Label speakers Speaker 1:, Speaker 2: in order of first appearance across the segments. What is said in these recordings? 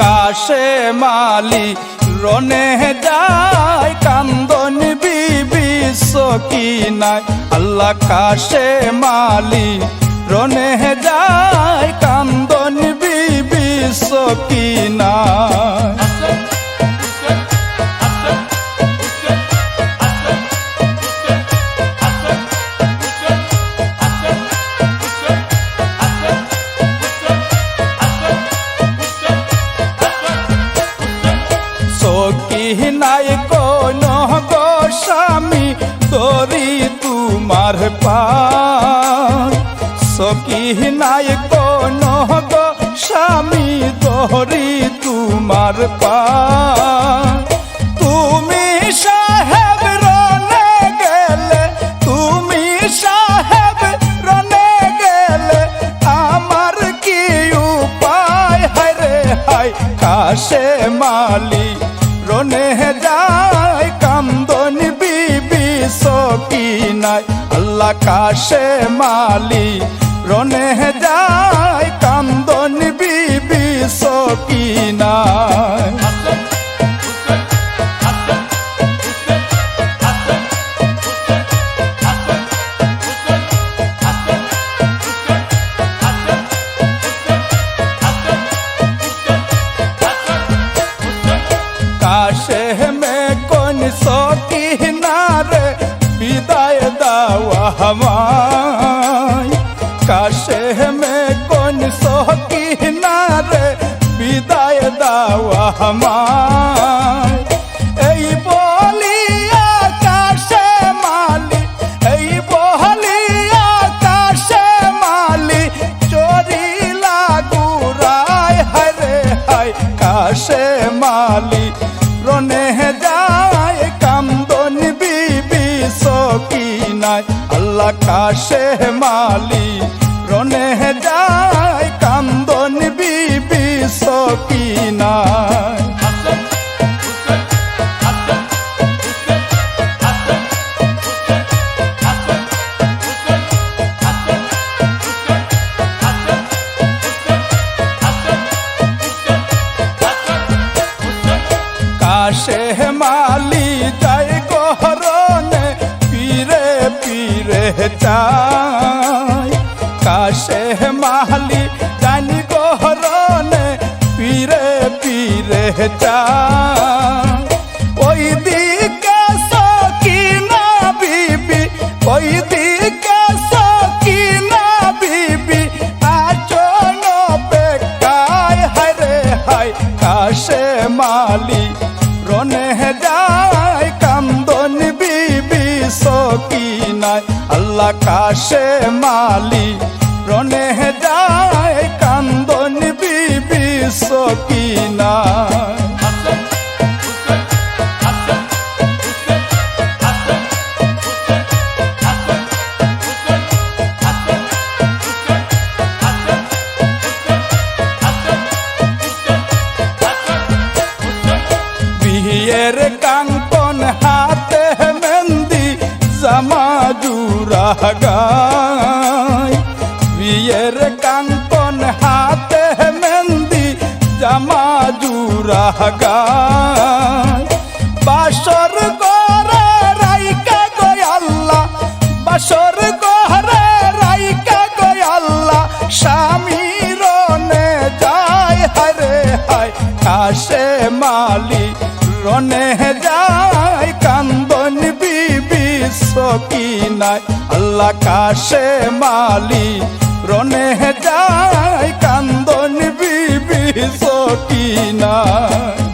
Speaker 1: কাশে মালি রনে যায় কান্দন বিবি সকিনায় আল্লাহ কাশে মালি রনে যায় সকি নাই কোন স্বামী তোরি তোমার পায় তুমি সাহেব রনে গেলে, তুমি সাহেব রনে গেলে, আমার কি উপায়? হায় রে হায়, কাশে মালি রনে যায়, কান্দন বিবি সকিনায় আল্লাহ কাশে মালি রনে যায় কান্দন বিবি সকিনায় আল্লাহ কাশে মালি রনে যায় কান্দন বিবি সকিনায় কাশে মালি হায় কাশে মালি। রনে যায় কান্দন বিবি সকিনায় আল্লাহ কাশে মালি। গায় বিয়ের কাঙ্কন হাতে মেন্দি জামা জুরা গায় বাসর গরে রাইকা গয় বাসর গরে রাইকা গয় আল্লাহ। যায়, হারে হায়, কাশে মালি রনে যায়। কান্দন বিবি সকিনায় আল্লাহ কাশে মালি রনে যায় কান্দন বিবি সকিনায়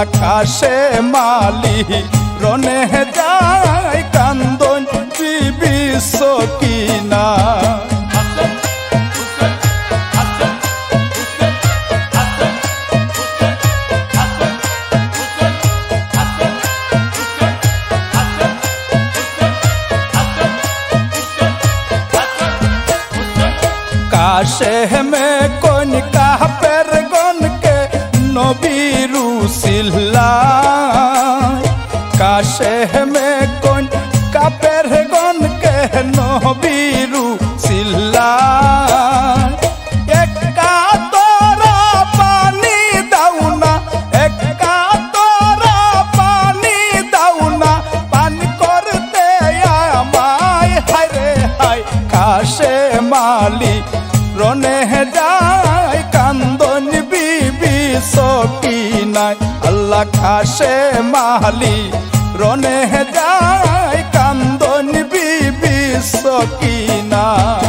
Speaker 1: আকাশে মালি রনে যায় কান্দন বিবি সকিনা। কাশে মে মালি রনে যায় কান্দন বিবি সকিনায়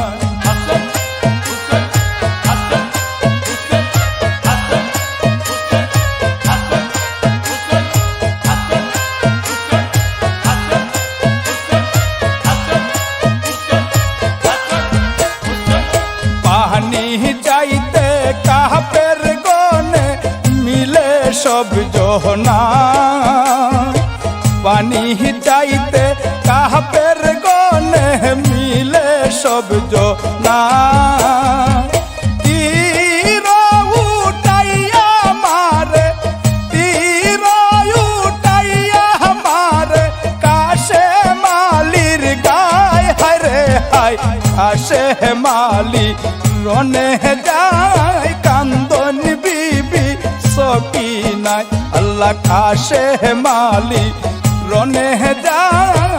Speaker 1: হায় হায় কাশে মালি রনে যায় কান্দন বিবি সকিনায় আল্লাহ কাশে মালি রনে যায়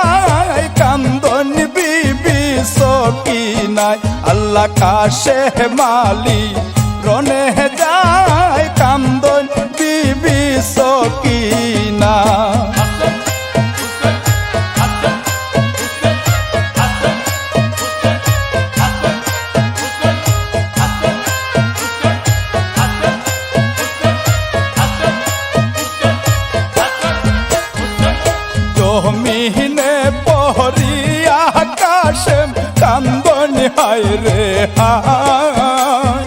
Speaker 1: সকিনায় আল্লাহ কাশে মালি রনে যায় কান্দন বিবি সকিনায় জমিনে কান্দন হায় রে হায়।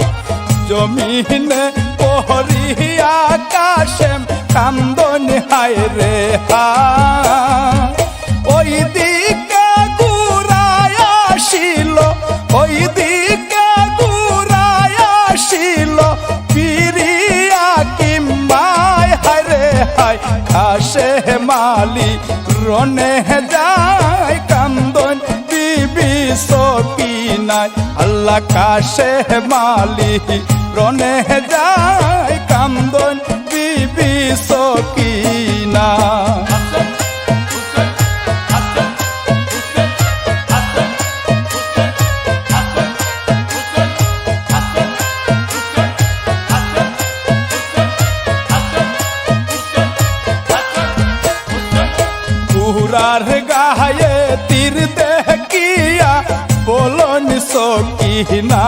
Speaker 1: জমিনে পহরিয়া আকাশে কান্দন হায় রে হায়। ওই দিকে ঘুরায় আসিল ওই দিকে ঘুরায় আসিল পিরিয়া কিম্বায় হায় রে হায়। খাসে মালি রনে যায় কান্দন বিবি সকিনায় আল্লাহ কাশে মালি রনে যায় কান্দন বিবি সকিনায় পুরার সকিনা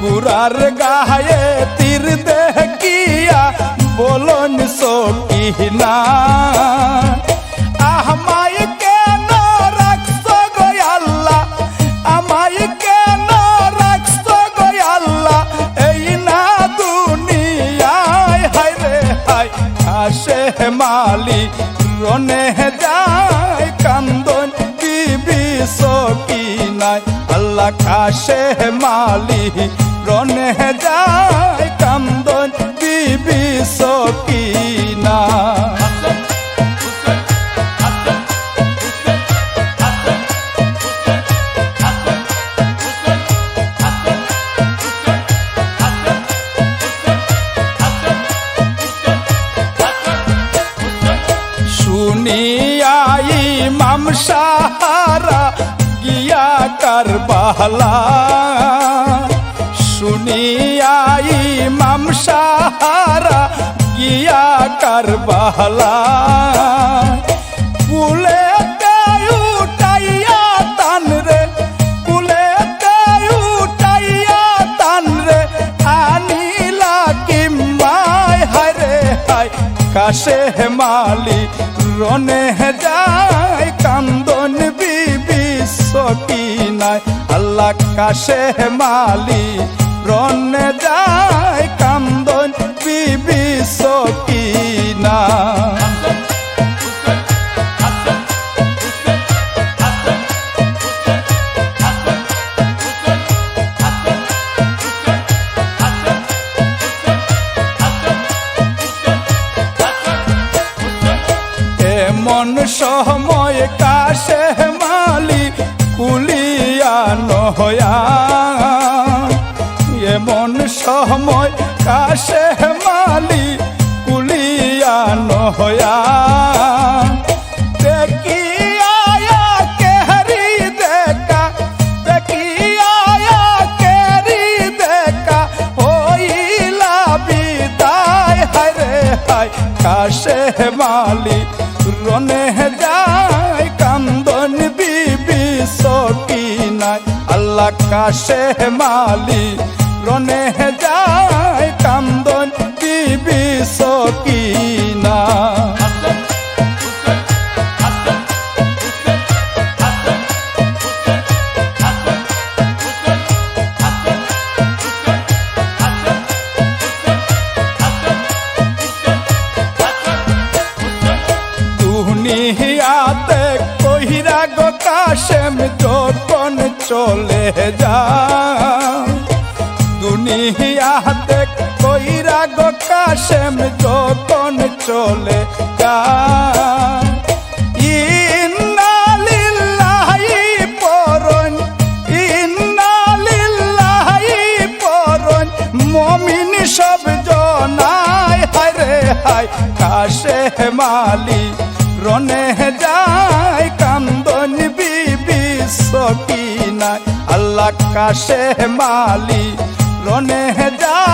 Speaker 1: পুরার গায়ে তীর দেখিয়া বলন সকিনা। আমায় কেন রাখছো গো আল্লাহ? আমায় কেন রাখছো গো আল্লাহ? এই না দুনিয়ায়, হায় রে হায়, আসে মালি রনে আল্লাহ কাশে মালি রনে যায় কান্দন বিবি সকিনা। শুনিয়াই মাম সাহারা গিয়া কারবালা শুনিয়াই মাম সাহারা গিয়া কারবালা। কুলে উঠাইয়া তান রে কুলে উঠাইয়া তান রে, আনিলা কিম্মায় হায় রে হায় কাশে মালি রনে যায় আল্লাহ কাশে মালি রনে যায় মালি রনে যায় কান্দন বিবি সকিনায় আল্লাহ কাশে মালি কাশেম যখন চলে কাশে মালি, রনে যায়, কান্দন বিবি সকিনায়, আল্লাহ কাশে মালি, রনে যায়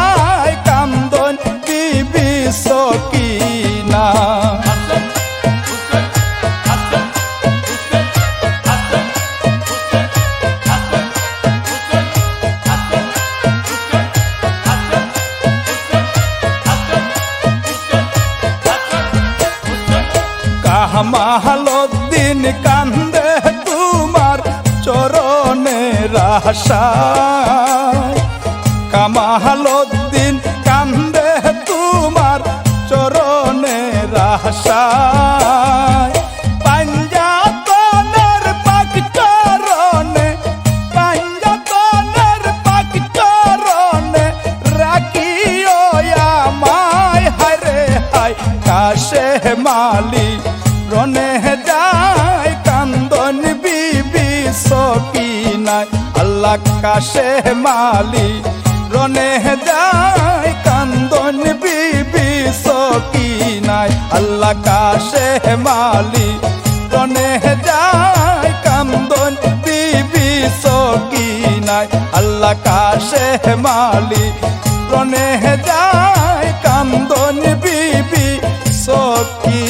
Speaker 1: চরণে রাখিও আমায়। হায় রে হায় কাশে মালি রনে যায় কান্দন বিবি সকিনায় আল্লাহ কাশে মালি, রনে যায় কান্দন বিবি সকিনায়। আল্লাহ কাশে মালি, রনে যায় কান্দন বিবি সকিনায়। আল্লাহ কাশে মালি, রনে যায় কান্দন বিবি সকি